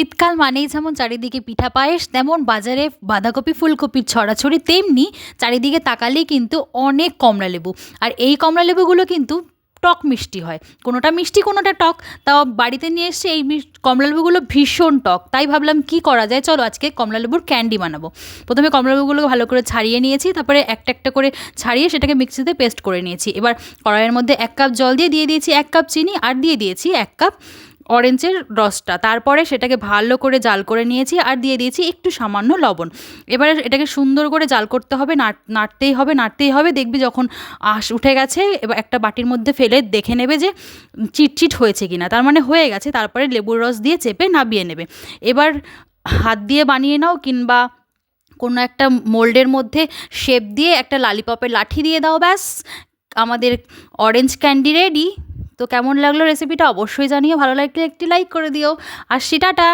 শীতকাল মানেই যেমন চারিদিকে পিঠা পায়েস, তেমন বাজারে বাঁধাকপি, ফুলকপির ছড়াছড়ি, তেমনি চারিদিকে তাকালেই কিন্তু অনেক কমলা লেবু। আর এই কমলা লেবুগুলো কিন্তু টক মিষ্টি হয়। কোনোটা মিষ্টি, কোনোটা টক। তাও বাড়িতে নিয়ে এসেছি এই মিস কমলা লেবুগুলো ভীষণ টক। তাই ভাবলাম কী করা যায়? চলো আজকে কমলা লেবুর ক্যান্ডি বানাবো। প্রথমে কমলা লেবুগুলোকে ভালো করে ছাড়িয়ে নিয়েছি, তারপরে একটা একটা করে ছাড়িয়ে সেটাকে মিক্সিতে পেস্ট করে নিয়েছি। এবার কড়াইয়ের মধ্যে এক কাপ জল দিয়ে দিয়ে দিয়েছি এক কাপ চিনি, আর দিয়ে দিয়েছি এক কাপ অরেঞ্জের রসটা। তারপরে সেটাকে ভালো করে জাল করে নিয়েছি আর দিয়ে দিয়েছি একটু সামান্য লবণ। এবারে এটাকে সুন্দর করে জাল করতে হবে নাড় নাড়তেই হবে নাড়তেই হবে। দেখবি যখন আঁশ উঠে গেছে, এবার একটা বাটির মধ্যে ফেলে দেখে নেবে যে চিটচিট হয়েছে কিনা। তার মানে হয়ে গেছে, তারপরে লেবুর রস দিয়ে চেপে নাবিয়ে নেবে। এবার হাত দিয়ে বানিয়ে নাও কিংবা কোনো একটা মোল্ডের মধ্যে শেপ দিয়ে একটা লালিপপের লাঠি দিয়ে দাও ব্যাস। আমাদের অরেঞ্জ ক্যান্ডি রেডি তো কেমন লাগল রেসিপিটা অবশ্যই জানিও ভালো লাগলে একটি লাইক করে দিও। আর সেটাটা